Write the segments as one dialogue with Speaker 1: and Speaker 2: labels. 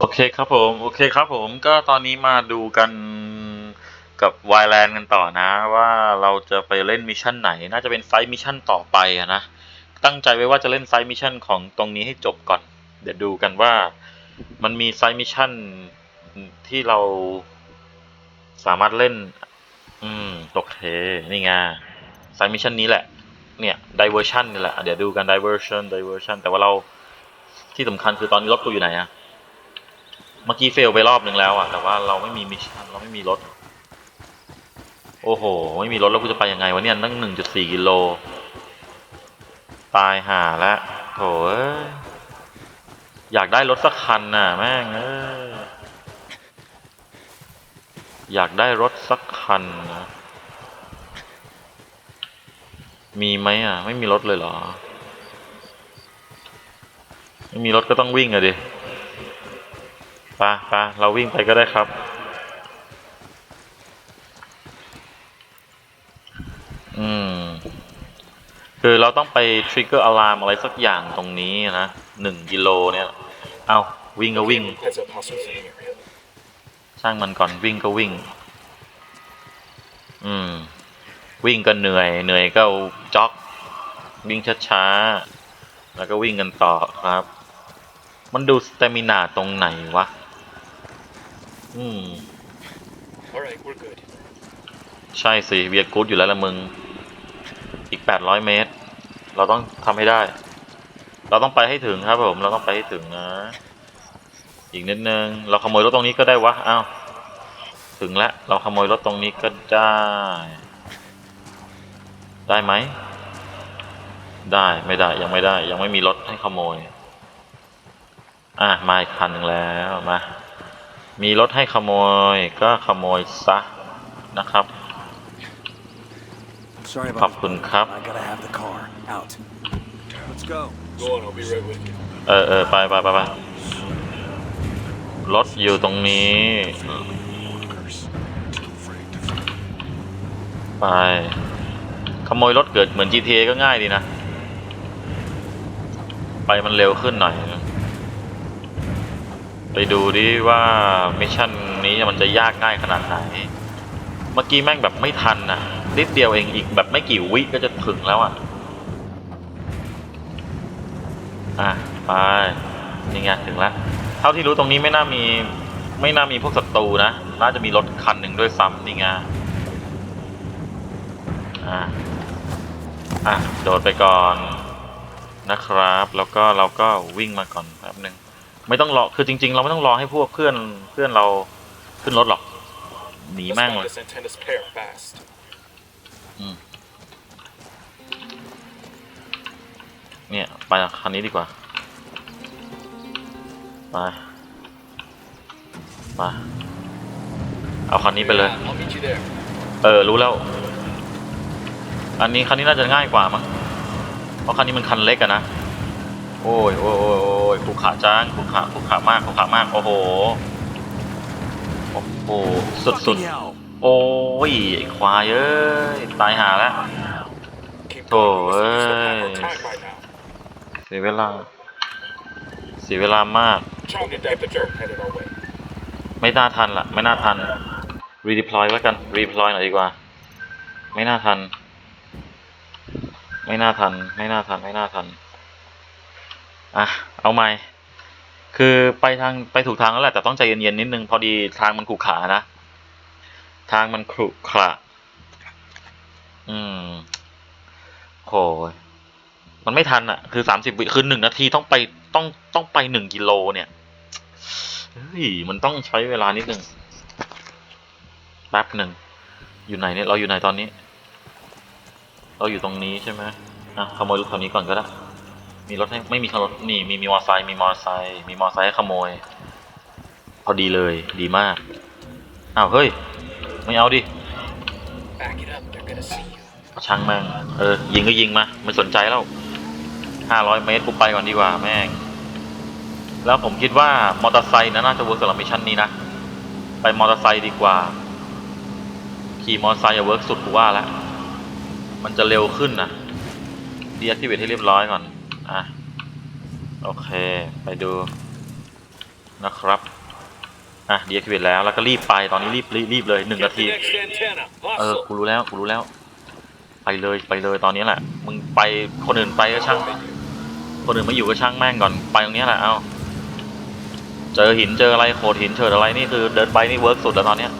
Speaker 1: โอเคครับผม โอเคครับผมก็ตอนนี้มาดูกันกับวายแลนกันต่อนะ ว่าเราจะไปเล่นมิชชั่นไหน น่าจะเป็นไฟท์มิชชั่นต่อไปอะนะ ตั้งใจไว้ว่าจะเล่นไฟท์มิชชั่นของตรงนี้ให้จบก่อน เดี๋ยวดูกันว่ามันมีไฟท์มิชชั่นที่เราสามารถเล่น อืมโอเคนี่ไงไฟท์มิชชั่นนี้แหละ เนี่ย diversion นี่แหละ เดี๋ยวดูกัน diversion diversion แต่ว่าเราที่สำคัญคือตอนนี้รถกูอยู่ไหนอะ เมื่อกี้เฟลไปรอบหนึ่งแล้วอะ แต่ว่าเราไม่มีมิชชั่นเราไม่มีรถ โอ้โห ไม่มีรถแล้วกูจะไปยังไงวะเนี่ยตั้งหนึ่งจุดสี่กิโล ตายห่าล้วโถอยากได้รถสักคันน่ะแม่งเอ้ยอยากได้รถสักคันนะมีไหมอะ ไม่มีรถเลยเหรอ ไม่มีรถก็ต้องวิ่งอะดิ ปไปเราวิ่งไปก็ได้ครับ อืม คือเราต้องไปทริกเกอร์อะลามอะไรสักอย่างตรงนี้นะหนึ่งกิโลเนี่ย เอาวิ่งก็วิ่ง
Speaker 2: Heads up, hostiles in the area.
Speaker 1: ช่างมันก่อนวิ่งก็วิ่ง อืม วิ่งก็เหนื่อยเหนื่อยก็จ็อก วิ่งช้าๆ แล้วก็วิ่งกันต่อครับ มันดูสเตมินาตรงไหนวะ อืม
Speaker 2: All right, we're good.
Speaker 1: ใช่สิเวียกูดอยู่แล้วละมึง อีกแปดร้อยเมตร เราต้องทำให้ได้ เราต้องไปให้ถึงครับผม เราต้องไปให้ถึงนะ อีกนิดนึง เราขโมยรถตรงนี้ก็ได้วะอ้าวถึงแล้ว เราขโมยรถตรงนี้ก็ได้ ได้ไหม ได้ไม่ได้ยังไม่ได้ ยังไม่มีรถให้ขโมย อะมาอีกคันหนึ่งแล้วมา มีรถให้ขโมยก็ขโมยซะนะครับ
Speaker 3: Sorry
Speaker 1: ขอบ
Speaker 3: about
Speaker 1: คุณครับ
Speaker 3: I gotta have the car out. Let's go.
Speaker 2: Go on, I'll be right with you.
Speaker 1: เออเออไปไปไปไปรถอยู่ตรงนี้ ไป ขโมยรถเกิดเหมือน GTA ก็ง่ายดีนะ ไปมันเร็วขึ้นหน่อย ไปดูดิว่ามิชชั่นนี้มันจะยากง่ายขนาดไหน เมื่อกี้แม่งแบบไม่ทันอะนิดเดียวเองอีกแบบไม่กี่วิก็จะถึงแล้วอะ อะไปนี่ไงถึงแล้วเท่าที่รู้ตรงนี้ไม่น่ามีไม่น่ามีพวกศัตรูนะ น่าจะมีรถคันหนึ่งด้วยซ้ำนี่ไงอะอะโดดไปก่อนนะครับ แล้วก็เราก็วิ่งมาก่อนแป๊บหนึ่ง ไม่ต้องรอคือจริง ๆ เราไม่ต้องรอให้พวกเพื่อนเพื่อนเราขึ้นรถหรอกหนี
Speaker 2: Let's
Speaker 1: แม่ง
Speaker 2: find
Speaker 1: เลย
Speaker 2: this antenna's pair fast.
Speaker 1: เนี่ยไปคันนี้ดีกว่าไปไปเอาคันนี้ไปเลย
Speaker 2: I'll meet you there.
Speaker 1: เออรู้แล้ว อันนี้คันนี้น่าจะง่ายกว่ามั้งเพราะคันนี้มันคันเล็กอะนะ โอ้ยโอ้ยโอ้ยโอ้ยขรุขระจ้างขรุขระขรุขระมากขรุขระมาก โอ้โห โอ้โห สุดสุดโอ้ยไอ้ควายเอ้ย ตายหาแล้ว
Speaker 2: Keep
Speaker 1: Oh,
Speaker 2: going. We still have our
Speaker 1: hey.
Speaker 2: time right now.
Speaker 1: เสียเวลา เสียเวลามาก ไม่น่าทันละไม่น่าทัน redeploy แล้วกัน redeploy หน่อยดีกว่า ไม่น่าทัน ไม่น่าทัน ไม่น่าทัน ไม่น่าทัน อะเอาใหม่ คือไปทางไปถูกทางแล้วแหละแต่ต้องใจเย็นๆนิดนึงพอดีทางมันขรุขระนะ ทางมันขรุขระอืมโหยมันไม่ทันอะ คือสามสิบวิคือหนึ่งนาทีต้องไปต้องต้องไปหนึ่งกิโลเนี่ยเฮ้ยมันต้องใช้เวลานิดนึงแป๊บหนึ่งอยู่ไหนเนี่ยเราอยู่ไหนตอนนี้ เราอยู่ตรงนี้ใช่ไหมอะขโมยรถคันนี้ก่อนก็ได้ มีรถให้ไม่มีรถนี่มีมีมอไซค์มีมอไซค์มีมอไซค์ให้ขโมย พอดีเลยดีมาก อ้าวเฮ้ย ไม่เอาดิ
Speaker 2: Back it up. They're gonna see you.
Speaker 1: ช่างแม่งเออยิงก็ยิงมาไม่สนใจแล้วห้าร้อยเมตรกูไปก่อนดีกว่าแม่ง แล้วผมคิดว่ามอเตอร์ไซค์นะน่าจะเวิร์กสำหรับมิชชั่นนี้นะ ไปมอเตอร์ไซค์ดีกว่า ขี่มอเตอร์ไซค์อย่าเวิร์กสุดกูว่าแล้วมันจะเร็วขึ้นนะดีแอคทีเวทให้เรียบร้อยก่อน อะ โอเค ไปดูนะครับ อะ deactivate แล้ว แล้วก็รีบไป ตอนนี้รีบรีบรีบเลยหนึ่ง
Speaker 2: Get
Speaker 1: นาที
Speaker 2: the next antenna.
Speaker 1: เออ
Speaker 2: Hustle.
Speaker 1: กูรู้แล้ว กูรู้แล้ว ไปเลย ไปเลยตอนนี้แหละ มึงไป คนอื่นไปก็ช่าง คนอื่นไม่อยู่ก็ช่างแม่งก่อน ไปตรงนี้แหละ เอาเจอหิน เจออะไร โขดหินเฉิดอะไรนี่คือเดินไปนี่เวิร์กสุดแล้วตอนเนี้ย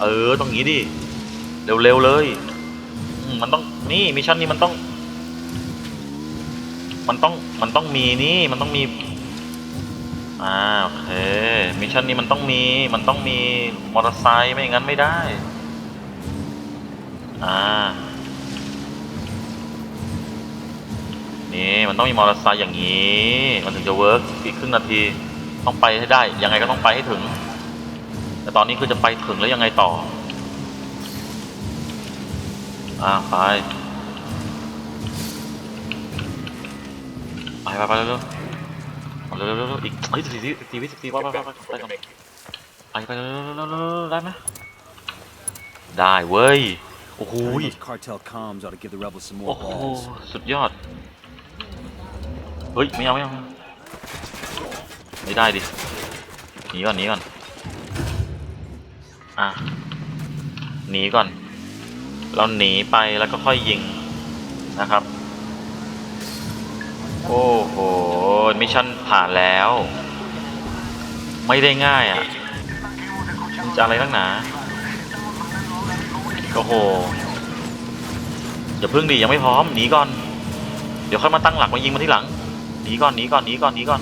Speaker 1: เออ ตรงนี้ดิ เร็วๆเลยอืมมันต้อง นี่มิชชั่นนี้มันต้อง มันต้องมันต้องมีนี่มันต้องมีอ่าโอเคมิชชั่นนี้มันต้องมีมันต้องมีมอเตอร์ไซค์ไม่งั้นไม่ได้อ่านี่มันต้องมีมอเตอร์ไซค์อย่างนี้ มันถึงจะเวิร์กอีกครึ่งนาทีต้องไปให้ได้ยังไงก็ต้องไปให้ถึง แต่ตอนนี้คือจะไปถึงแล้วยังไงต่ออ่าไป ไปไปเร็วๆเอาเร็วเร็วๆอีกเฮ้ยสี่สิบสี่วิสิบสี่ว่าไปไป
Speaker 2: Look
Speaker 1: ไปไป
Speaker 2: before
Speaker 1: ก่อนไปไปเร็วๆเร็วๆเร็วๆได้ไหมได้เว้ยโอ้โหโอ้โหสุดยอดเฮ้ยไม่เอาไม่เอาไม่ได้ดิหนีก่อนหนีก่อนอะหนีก่อน เราหนีไปแล้วก็ค่อยยิงนะครับ โอ้โห มิชชั่นผ่านแล้ว ไม่ได้ง่ายอะมันจะอะไรนักหนา โอ้โหอย่าเพิ่งดิยังไม่พร้อมหนีก่อน เดี๋ยวค่อยมาตั้งหลักมายิงมันที่หลังหนีก่อนหนีก่อนหนีก่อนหนีก่อน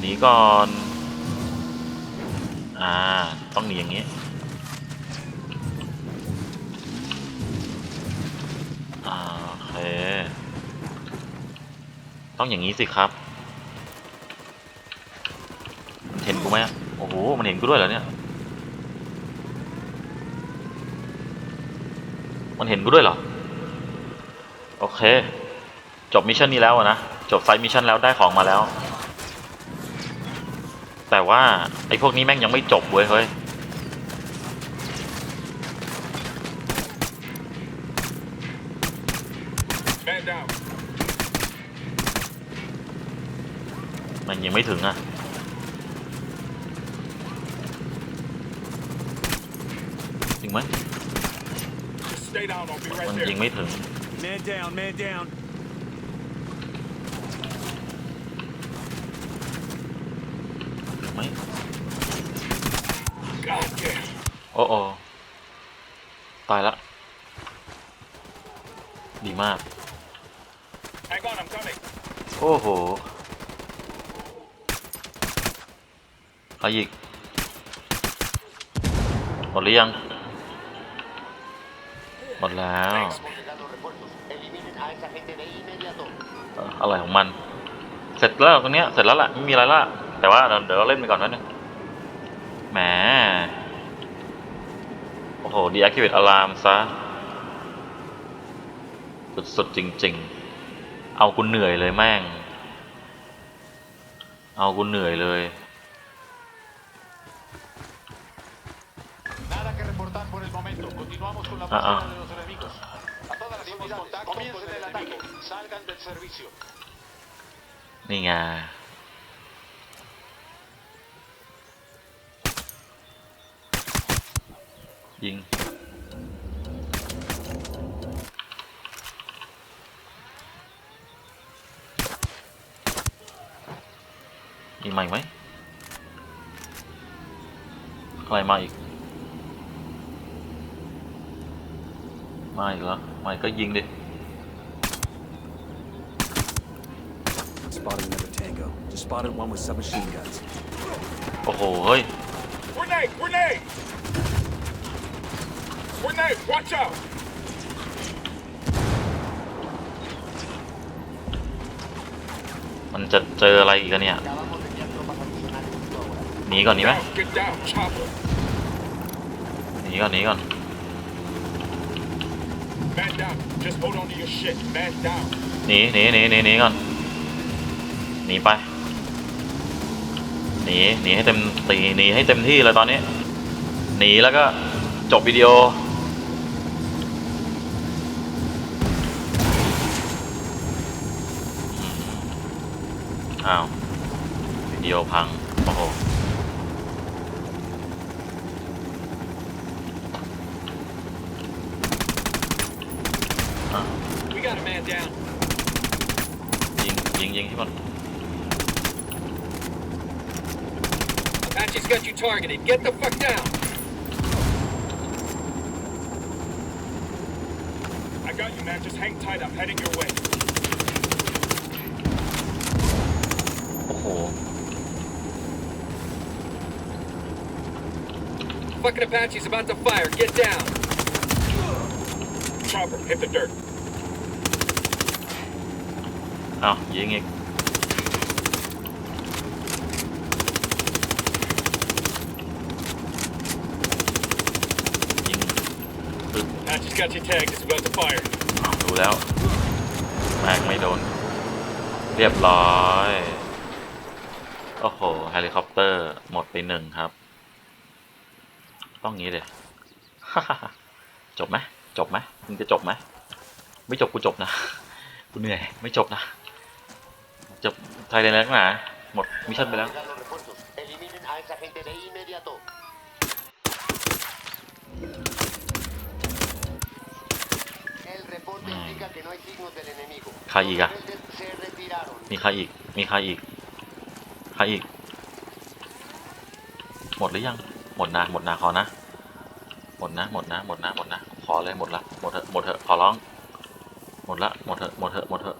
Speaker 1: หนีก่อนอ่าต้องหนีอย่างนี้อ่าโอเค ต้องอย่างนี้สิครับมันเห็นกูไหมโอ้โห มันเห็นกูด้วยเหรอเนี่ย มันเห็นกูด้วยเหรอ โอเค จบมิชชั่นนี้แล้วนะ จบไซต์มิชชั่นแล้วได้ของมาแล้ว แต่ว่าไอ้พวกนี้แม่งยังไม่จบเว้ยเฮ้ย มันยังไม่ถึงอะจริงไหม
Speaker 2: Just stay down. I'll be
Speaker 1: มัน
Speaker 2: right
Speaker 1: ยิง
Speaker 2: there.
Speaker 1: ไม่ถึง
Speaker 3: Man down, man down.
Speaker 1: ถึงไหม
Speaker 2: God damn.
Speaker 1: โอ้โอตายละ ดีมาก
Speaker 2: Hang on, I'm coming.
Speaker 1: โอ้โห ใครอีกหมดหรือยัง หมดแล้ว
Speaker 2: Thanks, man.
Speaker 4: Llegado refuerzos. Eliminen a esa gente de inmediato.
Speaker 1: เอ่ออะไรของมัน เสร็จแล้วตรงเนี้ย เสร็จแล้วล่ะ ไม่มีอะไรละ แต่ว่าเดี๋ยวเราเล่นไปก่อนนะเนี่ยแหม โอ้โห deactivate alarm ซะ สุดๆจริง ๆ เอากูเหนื่อยเลยแม่ง เอากูเหนื่อยเลย
Speaker 4: la
Speaker 1: Ah, ah.
Speaker 4: búsqueda de los enemigos. A todas las unidades, comiencen el ataque. Salgan del servicio.
Speaker 1: นี่ไงยิงมีมาอีกไหมอะไรมาอีก มาอีกเหรอมาอีกก็ยิงดิ
Speaker 3: Spotted another tango. Just spotted one with submachine guns.
Speaker 1: โอ้โห เฮ้ย
Speaker 2: Grenade! Grenade! Grenade! Watch out!
Speaker 1: มันจะเจออะไรอีกอะเนี่ย
Speaker 4: Acabamos de enviar tropas adicionales justo ahora.
Speaker 1: หนีก่อนดีไหม
Speaker 2: Down. Get down. Chopper.
Speaker 1: หนีก่อนหนีก่อน
Speaker 2: Man down. Just hold on to your shit. Man down.
Speaker 1: หนีหนีหนีหนีหนีก่อนหนีไปหนีหนีให้เต็มตีหนีให้เต็มที่เลยตอนนี้ หนีแล้วก็จบวิดีโอ อ้าว
Speaker 3: They
Speaker 1: เดียวพัง โอ้โห
Speaker 4: man down.
Speaker 1: ยิง ยิง ยิงที่มัน
Speaker 4: Apache's got you targeted. Get the fuck down.
Speaker 2: I got you, man. Just hang tight. I'm heading your way.
Speaker 1: โอ้โห
Speaker 4: Fucking Apache's about to fire. Get down.
Speaker 2: Chopper, hit the dirt.
Speaker 1: อ้าวยิงอีกยิงปึ๊บ
Speaker 2: Apache's got you tagged. It's about to fire.
Speaker 1: อ้าวดูแล้วแม็กไม่โดน เรียบร้อย โอ้โหเฮลิคอปเตอร์หมดไปหนึ่งครับ ต้องงี้เลย จบไหมจบไหมมึงจะจบไหมไม่จบกูจบนะ กูเหนื่อย ไม่จบนะ จบไทยแลนด์แล้วนะหมดมิชชั่นไปแล้ว
Speaker 5: Llegan los refuerzos. Eliminen a esa gente de inmediato. El reporte indica que no hay signos del enemigo.
Speaker 1: Caiga.
Speaker 5: Los rebeldes se retiraron.
Speaker 1: มีใครอีก มีใครอีก ใครอีก หมดหรือยัง หมดนะ หมดนะขอนะ หมดนะ หมดนะ หมดนะ หมดนะ ขอเลยหมดละ หมดเถอะ หมดเถอะ ขอร้อง หมดละ หมดเถอะ หมดเถอะ หมดเถอะ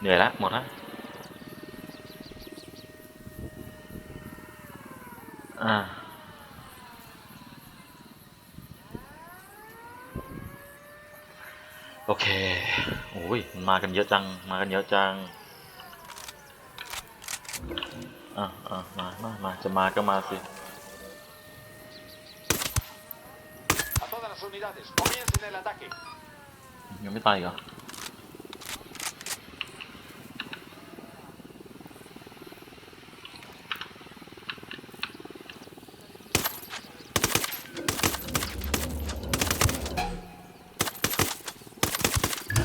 Speaker 1: เหนื่อยละหมดละอ่าโอเคโอ้ยมันมากันเยอะจัง มากันเยอะจัง อะอะมามามาจะมาก็มาสิ
Speaker 4: A todas las unidades. Comiencen el ataque.
Speaker 1: ยังไม่ตายอีกเหรอ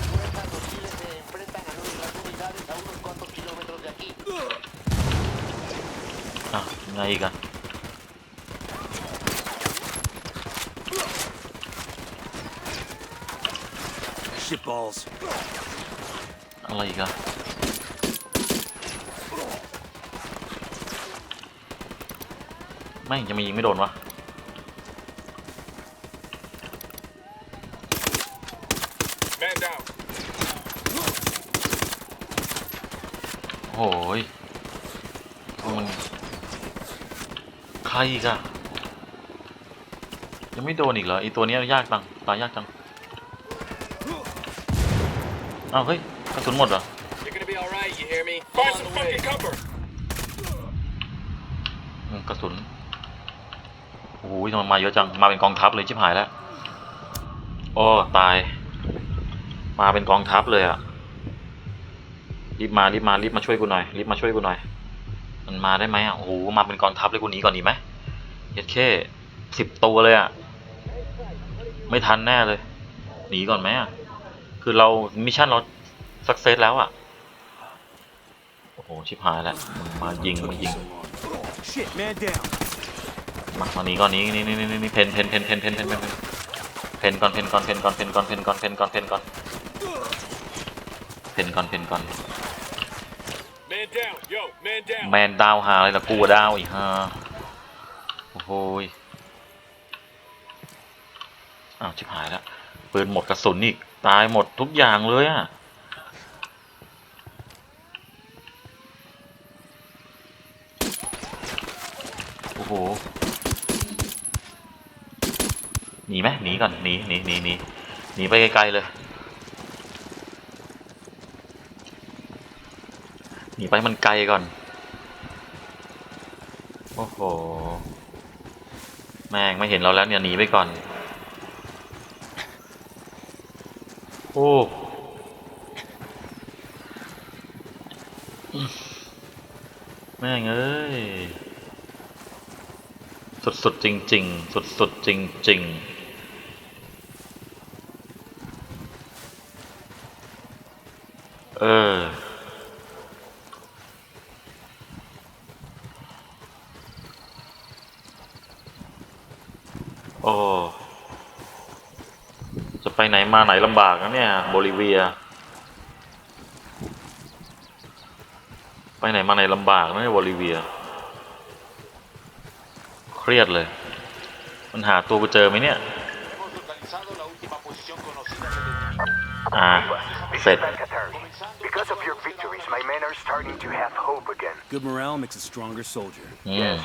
Speaker 5: Fuerzas hostiles se enfrentan a nuestras unidades a unos cuantos kilómetros de aquí.
Speaker 1: อะยัง ไงอีกอะ
Speaker 3: Shit balls.
Speaker 1: อะไรอีกอะไม่งจะมายิงไม่โดนวะ
Speaker 2: Man down.
Speaker 1: โอ้ยมันใค รอีกอะยังไม่โดนอีกเหรอไอตัวนี้ยากจังตายยากจังอ้าวเฮ้ยกระสุนหมดเหรอ กระสุนโอ้ยทำไมมาเยอะจัง มาเป็นกองทัพเลยชิบหายแล้วโอ้ตาย มาเป็นกองทัพเลยอะรีบมารีบมารีบมาช่วยกูหน่อยรีบมาช่วยกูหน่อย มันมาได้ไหมอะโอ้โหมาเป็นกองทัพเลยกูหนีก่อนดีไหมเย็ดแค่สิบตัวเลยอะไม่ทันแน่เลย หนีก่อนไหมอะคือเรามิชชั่นเราสักเซสแล้วอะโอ้โหชิบหายแล้วมายิงมายิงมามานี้ก่อนนี้นี่นี่นี่นี่เพนเพนเพนเพนเพนเพนเพนเพนก่อนเพนก่อนเพนก่อนเพนก่อนเพนก่อนเพนก่อนเพนก่อนเพนก่อนเพนก่อน
Speaker 2: Man down. Yo, man down.
Speaker 1: แมนดาวหาอะไรล่ะกูดาวอีกฮะโอ้โหอ้าวชิบหายแล้วปืนหมดกระสุนอีก ตายหมดทุกอย่างเลยอะโอ้โหหนีไหมหนีก่อนหนีหนีหนีหนีหนีไปไกลๆเลย หนีไปมันไกลก่อน โอ้โห แม่งไม่เห็นเราแล้วเนี่ยหนีไปก่อน โอ้แม่งเอ้ย สุดๆจริง ๆ สุดๆจริง ๆเออ โอ้ จะ ไปไหนมาไหนลำบากนะเนี่ยโบลิเวีย ไปไหนมาไหนลำบากนะเนี่ยโบลิเวีย เครียดเลย มันหาตัวกูเจอไหมเนี่ย
Speaker 4: Hemos localizado la última posición conocida del enemigo.
Speaker 1: อ่า เสร็จ
Speaker 6: Because of your victories, my men are starting to have hope again.
Speaker 3: Good morale makes a stronger soldier.
Speaker 1: อืม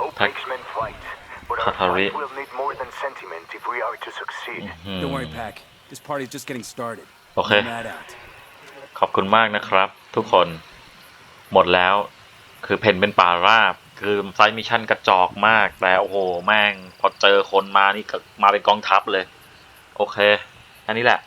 Speaker 6: Hope
Speaker 1: Tak-
Speaker 6: makes men fight. But our
Speaker 1: Tatari.
Speaker 6: fight will need more than sentiment if we are to succeed.
Speaker 3: Don't worry, Pack. This party's just getting started.
Speaker 1: Okay.
Speaker 3: Mad out.
Speaker 1: ขอบคุณมากนะครับ ทุกคนหมดแล้ว คือเพนเป็นป่าราบ คือไซต์มิชชั่นกระจอกมาก แต่โอ้โห แม่ง พอเจอคนมานี่ก็มาเป็นกองทัพเลย โอเค อันนี้แหละ